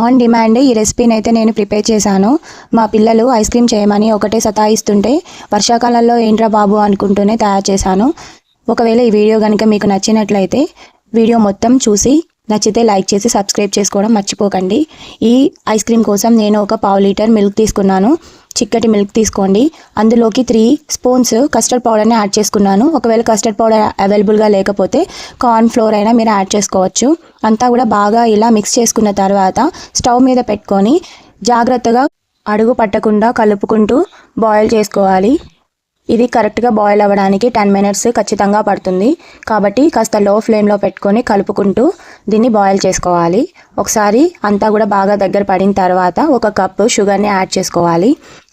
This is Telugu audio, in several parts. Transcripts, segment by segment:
ఆన్ డిమాండ్ ఈ రెసిపీని అయితే నేను ప్రిపేర్ చేశాను. మా పిల్లలు ఐస్ క్రీమ్ చేయమని ఒకటే సతాయిస్తుంటే వర్షాకాలంలో ఏంట్రా బాబు అనుకుంటూనే తయారు చేశాను. ఒకవేళ ఈ వీడియో కనుక మీకు నచ్చినట్లయితే వీడియో మొత్తం చూసి నచ్చితే లైక్ చేసి సబ్స్క్రైబ్ చేసుకోవడం మర్చిపోకండి. ఈ ఐస్ క్రీమ్ కోసం నేను ఒక పావు లీటర్ మిల్క్ తీసుకున్నాను. చిక్కటి మిల్క్ తీసుకోండి. అందులోకి త్రీ స్పూన్స్ కస్టర్డ్ పౌడర్ని యాడ్ చేసుకున్నాను. ఒకవేళ కస్టర్డ్ పౌడర్ అవైలబుల్గా లేకపోతే కార్న్ ఫ్లోర్ అయినా మీరు యాడ్ చేసుకోవచ్చు. అంతా కూడా బాగా ఇలా మిక్స్ చేసుకున్న తర్వాత స్టవ్ మీద పెట్టుకొని జాగ్రత్తగా అడుగు పట్టకుండా కలుపుకుంటూ బాయిల్ చేసుకోవాలి. ఇది కరెక్ట్గా బాయిల్ అవ్వడానికి టెన్ మినిట్స్ ఖచ్చితంగా పడుతుంది. కాబట్టి కాస్త లో ఫ్లేమ్లో పెట్టుకొని కలుపుకుంటూ దీన్ని బాయిల్ చేసుకోవాలి. ఒకసారి అంతా కూడా బాగా దగ్గర పడిన తర్వాత ఒక కప్పు షుగర్ని యాడ్ చేసుకోవాలి.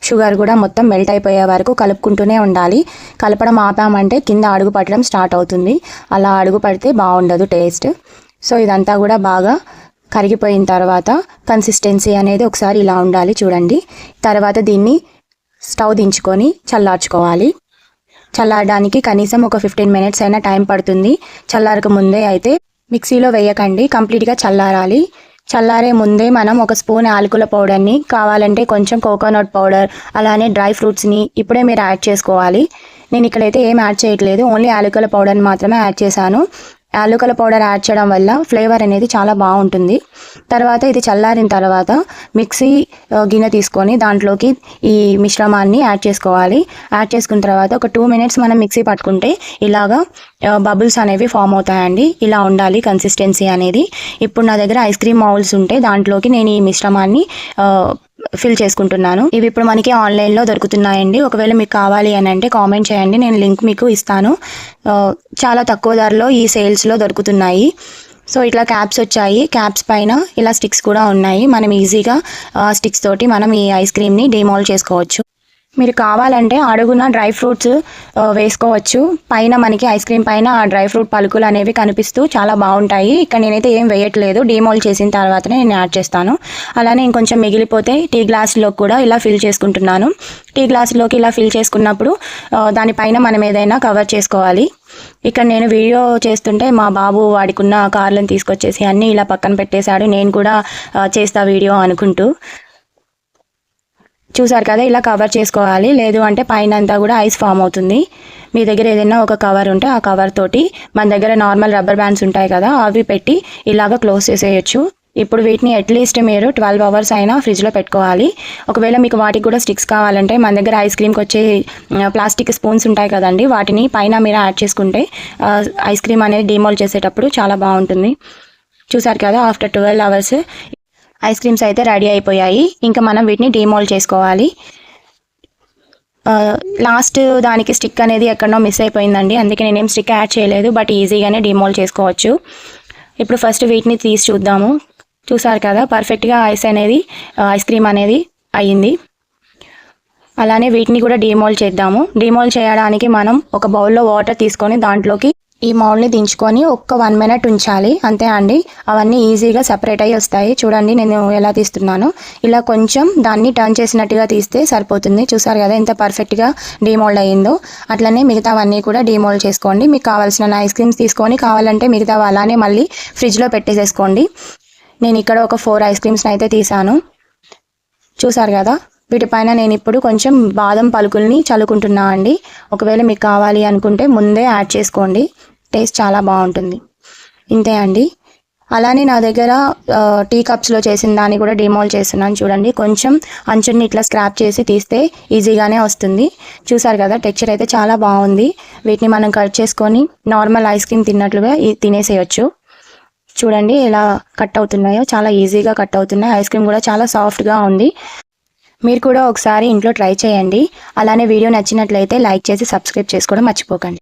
షుగర్ కూడా మొత్తం మెల్ట్ అయిపోయే వరకు కలుపుకుంటూనే ఉండాలి. కలపడం ఆపామంటే కింద అడుగు పట్టడం స్టార్ట్ అవుతుంది. అలా అడుగు పడితే బాగుండదు టేస్ట్ సో ఇదంతా కూడా బాగా కరిగిపోయిన తర్వాత కన్సిస్టెన్సీ అనేది ఒకసారి ఇలా ఉండాలి చూడండి. తర్వాత దీన్ని స్టవ్ దించుకొని చల్లార్చుకోవాలి. చల్లారడానికి కనీసం ఒక ఫిఫ్టీన్ మినిట్స్ అయినా టైం పడుతుంది. చల్లారక ముందే అయితే మిక్సీలో వేయకండి కంప్లీట్గా చల్లారాలి. చల్లారే ముందే మనం ఒక స్పూన్ యాలకుల పౌడర్ని కావాలంటే కొంచెం కోకోనట్ పౌడర్ అలానే డ్రై ఫ్రూట్స్ని ఇప్పుడే మీరు యాడ్ చేసుకోవాలి. నేను ఇక్కడైతే ఏం యాడ్ చేయట్లేదు ఓన్లీ ఆలుకల పౌడర్ని మాత్రమే యాడ్ చేశాను. యాలకుల పౌడర్ యాడ్ చేయడం వల్ల ఫ్లేవర్ అనేది చాలా బాగుంటుంది. తర్వాత ఇది చల్లారిన తర్వాత మిక్సీ గిన్నె తీసుకొని దాంట్లోకి ఈ మిశ్రమాన్ని యాడ్ చేసుకోవాలి. యాడ్ చేసుకున్న తర్వాత ఒక టూ మినిట్స్ మనం మిక్సీ పట్టుకుంటే ఇలాగా బబుల్స్ అనేవి ఫామ్ అవుతాయండి. ఇలా ఉండాలి కన్సిస్టెన్సీ అనేది. ఇప్పుడు నా దగ్గర ఐస్ క్రీమ్ మౌల్స్ ఉంటే దాంట్లోకి నేను ఈ మిశ్రమాన్ని ఫిల్ చేసుకుంటున్నాను. ఇవి ఇప్పుడు మనకి ఆన్లైన్లో దొరుకుతున్నాయండి. ఒకవేళ మీకు కావాలి అని అంటే కామెంట్ చేయండి. నేను లింక్ మీకు ఇస్తాను. చాలా తక్కువ ధరలో ఈ సేల్స్లో దొరుకుతున్నాయి. సో ఇట్లా క్యాప్స్ వచ్చాయి. క్యాప్స్ పైన ఇలా స్టిక్స్ కూడా ఉన్నాయి. మనం ఈజీగా స్టిక్స్ తోటి మనం ఈ ఐస్ క్రీమ్ని డిమాల్ చేసుకోవచ్చు. మీరు కావాలంటే అడుగున డ్రై ఫ్రూట్స్ వేసుకోవచ్చు. పైన మనకి ఐస్ క్రీమ్ పైన ఆ డ్రై ఫ్రూట్ పలుకులు అనేవి కనిపిస్తూ చాలా బాగుంటాయి. ఇక్కడ నేనైతే ఏం వేయట్లేదు. డీమోల్ చేసిన తర్వాతనే నేను యాడ్ చేస్తాను. అలానే ఇంకొంచెం మిగిలిపోతే టీ గ్లాస్లో కూడా ఇలా ఫిల్ చేసుకుంటున్నాను. టీ గ్లాస్లోకి ఇలా ఫిల్ చేసుకున్నప్పుడు దానిపైన మనం ఏదైనా కవర్ చేసుకోవాలి. ఇక్కడ నేను వీడియో చేస్తుంటే మా బాబు వాడికున్న కార్లను తీసుకొచ్చేసి అన్నీ ఇలా పక్కన పెట్టేశాడు. నేను కూడా చేస్తా వీడియో అనుకుంటూ. చూసారు కదా ఇలా కవర్ చేసుకోవాలి. లేదు అంటే పైన అంతా కూడా ఐస్ ఫామ్ అవుతుంది. మీ దగ్గర ఏదైనా ఒక కవర్ ఉంటే ఆ కవర్ తోటి మన దగ్గర నార్మల్ రబ్బర్ బ్యాండ్స్ ఉంటాయి కదా అవి పెట్టి ఇలాగ క్లోజ్ చేసేయచ్చు. ఇప్పుడు వీటిని అట్లీస్ట్ మీరు ట్వెల్వ్ అవర్స్ అయినా ఫ్రిడ్జ్లో పెట్టుకోవాలి. ఒకవేళ మీకు వాటికి కూడా స్టిక్స్ కావాలంటే మన దగ్గర ఐస్ క్రీమ్కి వచ్చే ప్లాస్టిక్ స్పూన్స్ ఉంటాయి కదండి వాటిని పైన మీరు యాడ్ చేసుకుంటే ఐస్ క్రీమ్ అనేది డిమోల్ చేసేటప్పుడు చాలా బాగుంటుంది. చూసారు కదా after twelve hours ice creams అయితే రెడీ అయిపోయాయి. ఇంకా మనం వీటిని డీమోల్డ్ చేసుకోవాలి. లాస్ట్ దానికి స్టిక్ అనేది ఎక్కడో మిస్ అయిపోయిందండి. అందుకే నేనేం స్టిక్ యాడ్ చేయలేదు బట్ ఈజీగానే డిమోల్ చేసుకోవచ్చు. ఇప్పుడు ఫస్ట్ వీటిని తీసి చూద్దాము. చూసారు కదా పర్ఫెక్ట్గా ఐస్ అనేది ఐస్ క్రీమ్ అనేది అయ్యింది. అలానే వీటిని కూడా డిమోల్ చేద్దాము. డిమోల్ చేయడానికి మనం ఒక బౌల్లో వాటర్ తీసుకొని దాంట్లోకి ఈ మౌల్ని దించుకొని ఒక్క వన్ మినిట్ ఉంచాలి. అంతే అండి. అవన్నీ ఈజీగా సపరేట్ అయ్యి వస్తాయి. చూడండి నేను ఎలా తీస్తున్నాను. ఇలా కొంచెం దాన్ని టర్న్ చేసినట్టుగా తీస్తే సరిపోతుంది. చూసారు కదా ఎంత పర్ఫెక్ట్గా డీమోల్డ్ అయ్యిందో. అట్లనే మిగతావన్నీ కూడా డీమోల్డ్ చేసుకోండి. మీకు కావాల్సిన ఐస్ క్రీమ్స్ తీసుకొని కావాలంటే మిగతా అలానే మళ్ళీ ఫ్రిడ్జ్లో పెట్టేసేసుకోండి. నేను ఇక్కడ ఒక ఫోర్ ఐస్ క్రీమ్స్ని అయితే తీసాను చూసారు కదా వీటిపైన నేను ఇప్పుడు కొంచెం బాదం పలుకుల్ని చల్లుకుంటున్నా అండి. ఒకవేళ మీకు కావాలి అనుకుంటే ముందే యాడ్ చేసుకోండి. టేస్ట్ చాలా బాగుంటుంది. ఇంతే అండి. అలానే నా దగ్గర టీ కప్స్లో చేసిన దాన్ని కూడా డిమోల్ చేస్తున్నాను చూడండి. కొంచెం అంచుని ఇట్లా స్క్రాప్ చేసి తీస్తే ఈజీగానే వస్తుంది. చూసారు కదా టెక్చర్ అయితే చాలా బాగుంది. వీటిని మనం కట్ చేసుకొని నార్మల్ ఐస్ క్రీమ్ తిన్నట్లుగా తినేసేయచ్చు. చూడండి ఎలా కట్ అవుతున్నాయో చాలా ఈజీగా కట్ అవుతున్నాయి. ఐస్ క్రీమ్ కూడా చాలా సాఫ్ట్గా ఉంది. మీరు కూడా ఒకసారి ఇంట్లో ట్రై చేయండి. అలానే వీడియో నచ్చినట్లయితే లైక్ చేసి సబ్స్క్రైబ్ చేసుకోవడం మర్చిపోకండి.